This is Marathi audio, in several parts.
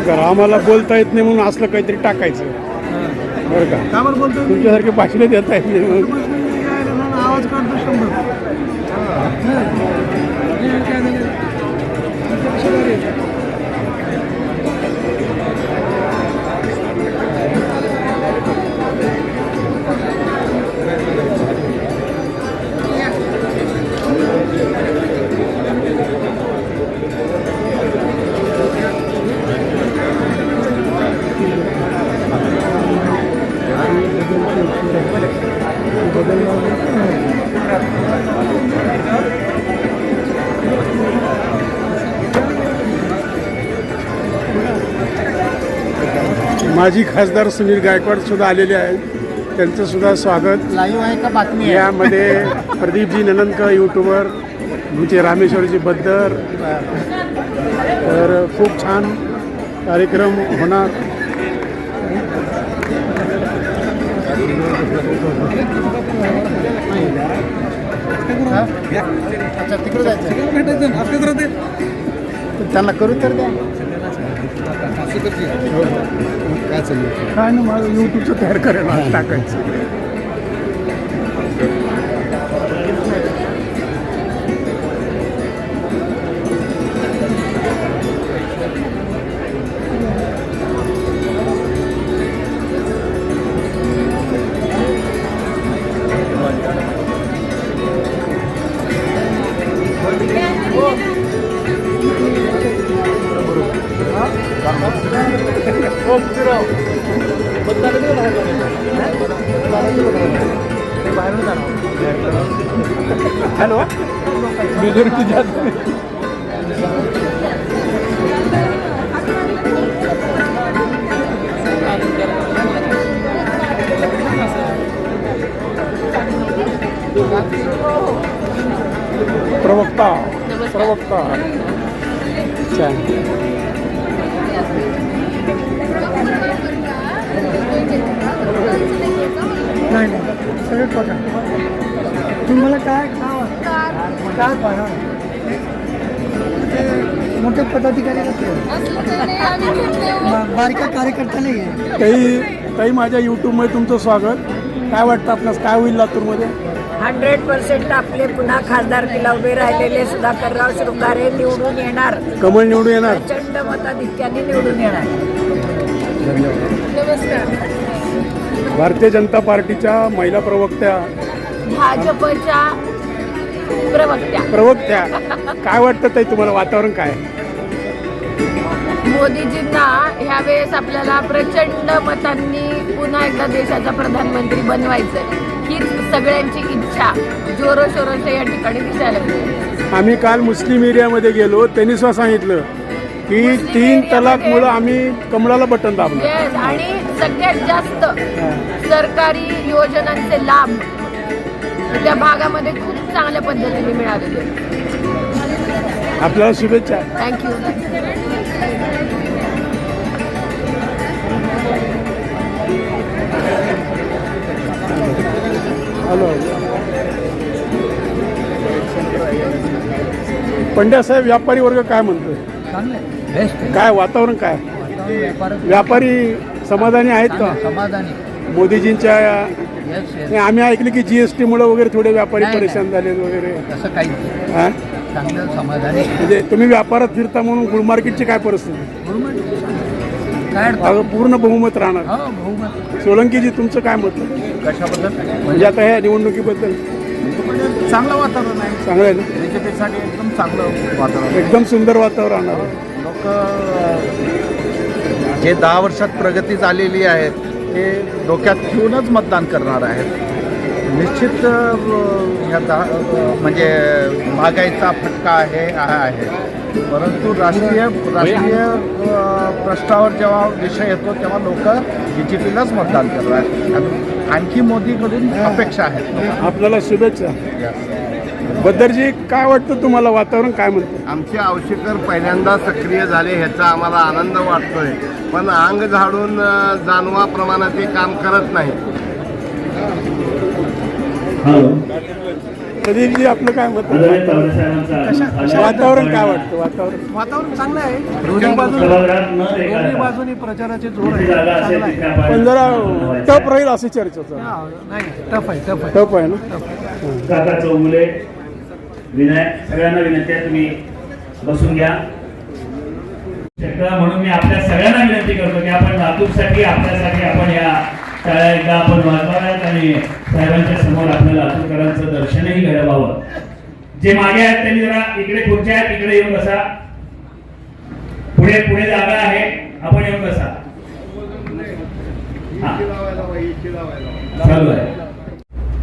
काय करा. आम्हाला बोलता येत नाही म्हणून असलं काहीतरी टाकायचं. बरं का? तुमच्यासारखे भाषणे देता येत नाही म्हणून. आवाज काढतो शंभर. माजी खासदार सुनील गायकवाड सुद्धा आलेले आहेत. त्यांचं सुद्धा स्वागत. लाईव्ह आहे का बातमी आहे? यामध्ये प्रदीपजी ननंदकर यूट्यूबर आमचे रामेश्वरजी बद्दर तर खूप छान कार्यक्रम होणार. हा? अच्छा तिकडे जायचं. भेटायचं. असं राहते. त्यांना करू तर द्या. काय चालू काय ना माझं यूट्यूबचं तयार आज टाकायचं. हॅलो. मेजॉरिटी जास्त प्रवक्ता. प्रवक्ता छान नाही नाही. सगळे पका तुम्हाला काय काय पाहा मोठे पदाधिकारी बारका कार्यकर्ता नाही आहे काही काही माझ्या यूट्यूबमध्ये तुमचं स्वागत. काय वाटतं आपणास काय होईल लातूरमध्ये? हंड्रेड पर्सेंट आपले पुन्हा खासदारकीला उभे राहिलेले सुधाकरराव शृंगारे निवडून येणार. कमळ निवडून येणार. प्रचंड मताधिक्याने निवडून येणार. नमस्कार. भारतीय जनता पार्टीच्या महिला प्रवक्त्या. भाजपच्या प्रवक्त्या. प्रवक्त्या. काय वाटतं ताई तुम्हाला? वातावरण काय? मोदीजींना ह्यावेळेस आपल्याला प्रचंड मतांनी पुन्हा एकदा देशाचा प्रधानमंत्री बनवायचंय. हीच सगळ्यांची इच्छा. जोरोशोरोशे या ठिकाणी दिसायला मिळते आम्ही काल मुस्लिम एरियामध्ये गेलो त्यांनी सुद्धा सांगितलं की तीन एरियामध्ये- तलाकमुळं आम्ही कमळाला बटन दाबलं. आणि सगळ्यात जास्त सरकारी योजनांचे लाभ त्या भागामध्ये खूप चांगल्या पद्धतीने मिळालेले आपल्याला शुभेच्छा. थँक्यू हॅलो पंड्या साहेब व्यापारी वर्ग काय म्हणतोय? चांगले बेस्ट काय वातावरण काय? व्यापार व्यापारी समाधानी आहेत का? समाधानी. मोदीजींच्या येस नाही, आम्ही ऐकले की जीएसटी मुळे वगैरे थोडे व्यापारी नाही, परेशान झाले वगैरे. तसं काही हा? चांगलं समाधानी. म्हणजे तुम्ही व्यापारात फिरता म्हणून गुळ मार्केटची काय परिस्थिती? काय अगं पूर्ण बहुमत राहणार. हो बहुमत. सोळंकीजी तुमचं काय मत? कशाबद्दल? म्हणजे आता ह्या निवडणुकीबद्दल चांगलं वातावरण आहे. चांगलं आहे ना? एकदम चांगलं वातावरण एकदम सुंदर वातावरण आहे. लोक जे दहा वर्षात प्रगती झालेली आहे ते डोक्यात ठेवूनच मतदान करणार आहेत. निश्चित अ, ह्या दहा अ, म्हणजे महागाईचा फटका आहे हा आहे. परंतु राष्ट्रीय राष्ट्रीय प्रश्नावर जेव्हा विषय येतो तेव्हा लोक बी जे पीलाच मतदान करतात. आणि आणखी मोदीकडून अपेक्षा आहेत. आपल्याला शुभेच्छा. बद्दरजी काय वाटतं तुम्हाला? वातावरण काय म्हणतं? आमचे औषधकर पहिल्यांदा सक्रिय झाले ह्याचा आम्हाला आनंद वाटतोय. पण अंग झाडून अ, जानवाप्रमाणे ते काम करत नाही. प्रदीपजी आपलं काय मत वातावरण काय वाटतं? वातावरण वातावरण चांगलं आहे. दोन्ही बाजूनी दोन्ही बाजूनी प्रचाराचे जोर आहे. चांगला पण जरा टप राहील अशी चर्चा चालू आहे. हा, नाही टफ आहे टफ आहे. टप आहे ना? काका चौगुले विनय सगळ्यांना विनंती आहे तुम्ही बसून घ्या. म्हणून मी आपल्या सगळ्यांना विनंती करतो की आपण लातूरसाठी आपल्यासाठी आपण या त्याला एकदा आपण आहेत आणि साहेबांच्या समोर आपल्याला लातूरकरांचं दर्शनही घडवावं. जे मागे आहेत त्यांनी जरा इकडे पुढच्या आहेत इकडे येऊन बसा. पुढे पुढे जागा आहे. आपण येऊन बसा. चालू आहे.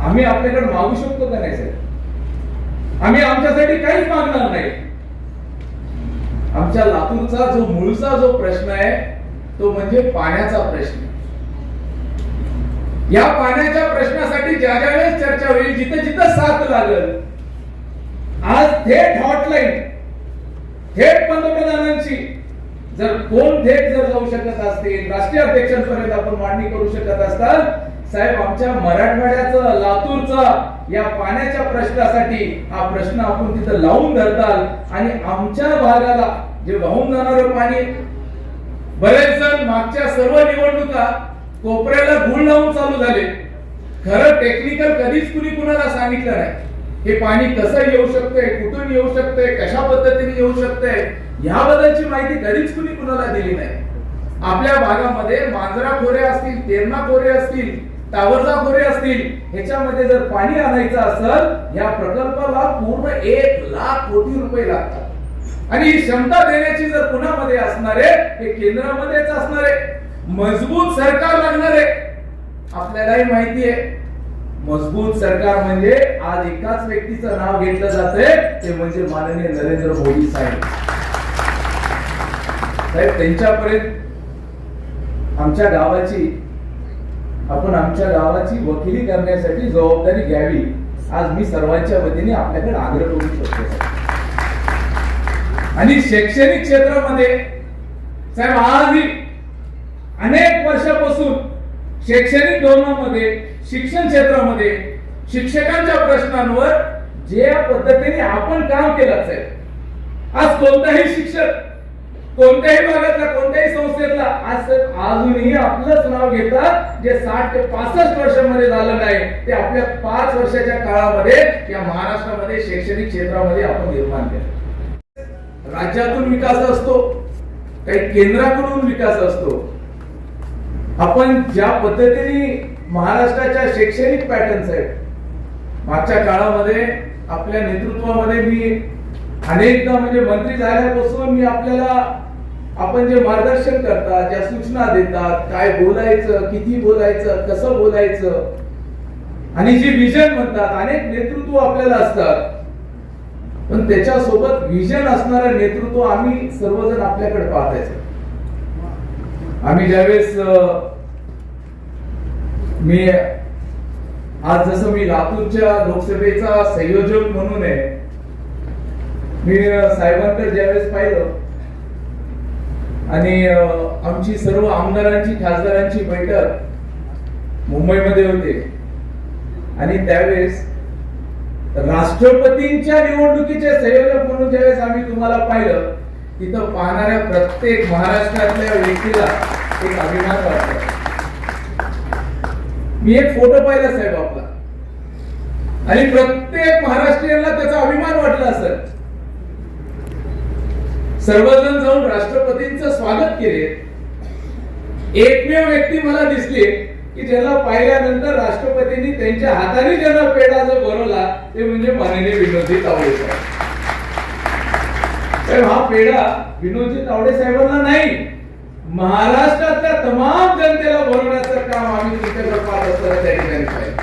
आम्ही आपल्याकडे मागू शकतो का नाही साहेब? आम्ही आमच्यासाठी काहीच मागणार नाही. आमच्या लातूरचा जो मूळचा जो प्रश्न आहे तो म्हणजे पाण्याचा प्रश्न. या पाण्याच्या प्रश्नासाठी ज्या ज्या वेळेस चर्चा होईल जिथं जिथं साथ लागल. आज थेट हॉटलाईन थेट पंतप्रधानांची जर कोण थेट जर जाऊ शकत असतील राष्ट्रीय अध्यक्षांपर्यंत आपण मांडणी करू शकत असताल साहेब आमच्या मराठवाड्याचं लातूरचा या पाण्याच्या प्रश्नासाठी हा प्रश्न आपण तिथं लावून धरताल आणि आमच्या भागाला जे वाहून जाणारं पाणी बरेच जण मागच्या सर्व निवडणुका कोपऱ्याला गुळ लावून चालू झाले. खरं टेक्निकल कधीच कुणी कुणाला सांगितलं नाही. हे पाणी कसं येऊ शकतंय कुठून येऊ शकतंय कशा पद्धतीने येऊ शकतंय याबद्दलची माहिती कधीच कुणी कुणाला दिली नाही. आपल्या भागामध्ये मांजरा खोरे असतील तेरणा खोरे असतील टावरचा खोरे असतील ह्याच्यामध्ये जर पाणी आणायचं असेल या प्रकल्पाला पूर्ण एक लाख कोटी रुपये लागतात. आणि ही क्षमता देण्याची जर कुणामध्ये असणार आहे हे केंद्रामध्येच असणार आहे. मजबूत सरकार लागणार आहे. आपल्यालाही माहिती आहे. मजबूत सरकार म्हणजे आज एकाच व्यक्तीचं नाव घेतलं जाते ते म्हणजे माननीय नरेंद्र मोदी साहेब. साहेब त्यांच्यापर्यंत आमच्या गावाची आपण आमच्या गावाची वकिली करण्यासाठी जबाबदारी घ्यावी आज मी सर्वांच्या वतीने आपल्याकडे आग्रह करू शकतो आणि शैक्षणिक क्षेत्रामध्ये साहेब आजही अनेक वर्षापासून शैक्षणिक धोरणामध्ये शिक्षण क्षेत्रामध्ये शिक्षकांच्या प्रश्नांवर जे पद्धतीने आपण काम केलं आहे. आज कोणताही शिक्षक कोणत्याही भागातला कोणत्याही संस्थेतला आज अजूनही आपलंच नाव घेतात जे साठ ते पासष्ट वर्षामध्ये झालं नाही ते आपल्या पाच वर्षाच्या काळामध्ये या महाराष्ट्रामध्ये शैक्षणिक क्षेत्रामध्ये आपण निर्माण केलं. राज्यातून विकास असतो काही केंद्राकडून विकास असतो आपण ज्या पद्धतीने महाराष्ट्राच्या शैक्षणिक पॅटर्न्स आहेत मागच्या काळामध्ये आपल्या नेतृत्वामध्ये मी अनेकदा म्हणजे मंत्री झाल्यापासून मी आपल्याला आपण जे मार्गदर्शन करतात ज्या सूचना देतात काय बोलायचं किती बोलायचं कसं बोलायचं आणि जी विजन म्हणतात अनेक नेतृत्व आपल्याला असतात. पण त्याच्यासोबत विजन असणारं नेतृत्व आम्ही सर्वजण आपल्याकडे पाहतायचं आम्ही ज्यावेळेस मी आज जसं मी लातूरच्या लोकसभेचा संयोजक म्हणून आहे मी साहेबांकडे ज्यावेळेस पाहिलं आणि आमची सर्व आमदारांची खासदारांची बैठक मुंबईमध्ये होते. आणि त्यावेळेस राष्ट्रपतींच्या निवडणुकीचे संयोजक म्हणून ज्यावेळेस आम्ही तुम्हाला पाहिलं तिथं पाहणाऱ्या प्रत्येक महाराष्ट्रातल्या व्यक्तीला एक अभिमान वाटतो. मी एक फोटो पाहिला साहेब आपला. आणि प्रत्येक महाराष्ट्रीयांना त्याचा अभिमान वाटला असत सर्वजण जाऊन राष्ट्रपतींचं स्वागत केले. एकमेव व्यक्ती मला दिसली की ज्याला पाहिल्यानंतर राष्ट्रपतींनी त्यांच्या हाताने ज्यांना पेढा जो बनवला ते म्हणजे माननीय विनोदी तावडे साहेब हा पेढा विनोदजी तावडे साहेबांना नाही. महाराष्ट्रातल्या तमाम जनतेला बोलवण्याचं काम आम्ही तुमच्याकडे पाहत असताना त्या ठिकाणी पाहिलं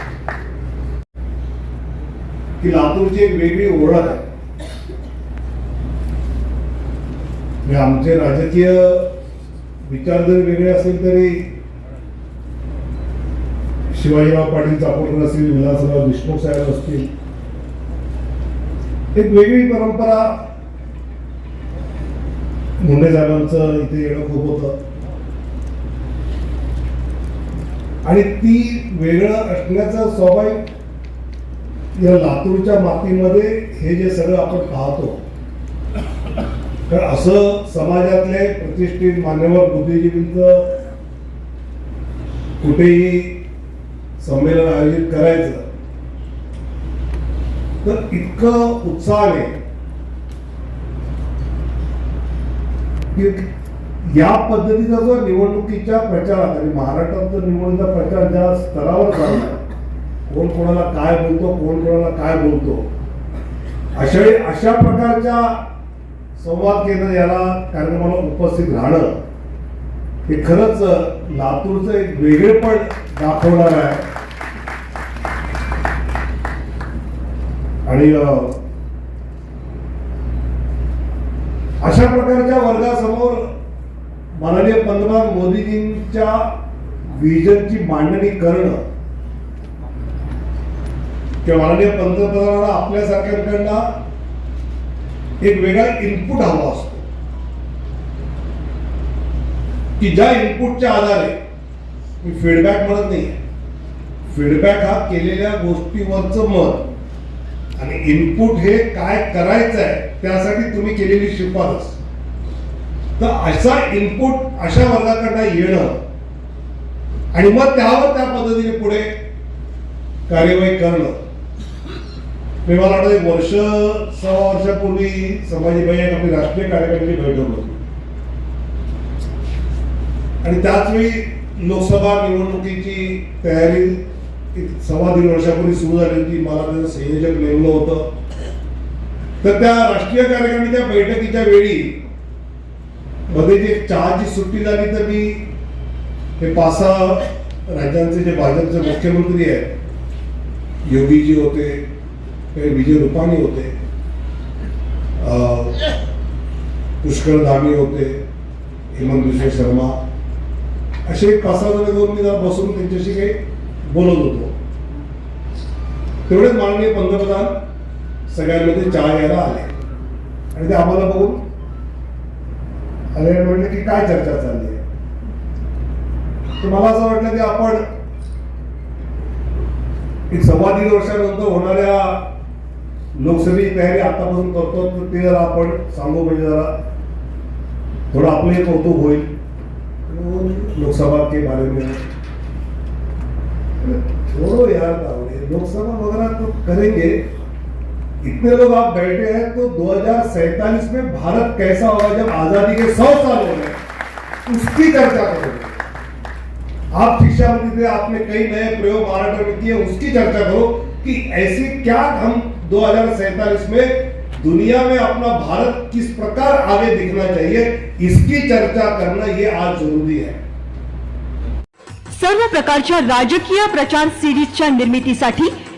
की लातूरची एक वेगळी ओळख आहे. म्हणजे आमचे राजकीय विचार जरी वेगळे असेल तरी शिवाजीराव पाटील चापोरकर असतील विलासराव देशमुख साहेब असतील. एक वेगळी परंपरा मुंडे साहेबांचं इथे येणं खूप होतं. आणि ती वेगळं असण्याचं स्वाभाविक या लातूरच्या मातीमध्ये हे जे सगळं आपण पाहतो तर असं समाजातले प्रतिष्ठित मान्यवर बुद्धिजीवींचं कुठेही संमेलन आयोजित करायचं तर इतकं उत्साहाने की या पद्धतीचा जो निवडणुकीच्या प्रचारात आणि महाराष्ट्रात जो निवडणुकीचा प्रचार ज्या स्तरावर चालला कोण कोणाला काय बोलतो कोण कोणाला काय बोलतो अशा अशा प्रकारच्या संवाद केंद्र याला कार्यक्रमाला उपस्थित राहणं हे खरंच लातूरचं एक वेगळेपण दाखवणार आहे. आणि अं, अशा प्रकारच्या वर्गासमोर माननीय पंतप्रधान मोदीजींच्या विजनची मांडणी करणं किंवा माननीय पंतप्रधानांना आपल्यासारख्यांकडनं एक वेगळा इनपुट हवा असतो. की ज्या इनपुटच्या आधारे मी फीडबॅक म्हणत नाही फीडबॅक हा केलेल्या गोष्टीवरचं मत आणि इनपुट हे काय करायचं आहे त्यासाठी तुम्ही केलेली शिफारस. तर असा इनपुट अशा वर्गाकडनं येणं आणि मग त्यावर त्या पद्धतीने पुढे कार्यवाही करणं. मी मला वाटतं एक वर्ष सव्वा वर्षापूर्वी संभाजीभाई एक आपली राष्ट्रीय कार्यकारिणीची भेटवलं होती. आणि त्याच वेळी लोकसभा निवडणुकीची तयारी सव्वा दीड वर्षापूर्वी सुरू झाली होती. मला त्याचं संयोजक नेमलं होतं. तर त्या राष्ट्रीय कार्यकारिणीच्या बैठकीच्या वेळी मध्ये जे चहाची सुट्टी झाली तर मी हे पाच सहा राज्यांचे जे भाजपचे मुख्यमंत्री आहेत योगीजी होते विजय रुपाणी होते अं, पुष्कर धामी होते हेमंत विश्व शर्मा असे पाच सहा जण दोन मी जरा बसून त्यांच्याशी काही बोलत होतो. तेवढेच माननीय पंतप्रधान सगळ्यांमध्ये चहा घ्यायला आले. आणि ते आम्हाला बघून आले म्हणले की काय चर्चा चालली आहे? तर मला असं वाटलं की आपण सव्वा दीड वर्षानंतर होणाऱ्या लोकसभेची तयारी आतापासून करतो तर ते जरा आपण सांगू म्हणजे जरा थोडं आपले कौतुक होईल. लोकसभा के बारे में छोड़ो यार लोकसभा वगैरह तो करेंगे. इतने लोग आप बैठे हैं तो 2047 में भारत कैसा होगा जब आज़ादी के सौ साल हो गए? उसकी चर्चा करोगे आप शिक्षा मंत्री थे, आपने कई नए प्रयोग महाराष्ट्र में किए, उसकी चर्चा करो कि ऐसे क्या हम 2047 में दुनिया में अपना भारत किस प्रकार आगे दिखना चाहिए, इसकी चर्चा करना ये आज ज़रूरी है। सर्व प्रकारच्या राजकीय प्रचार सिरीजच्या निर्मितीसाठी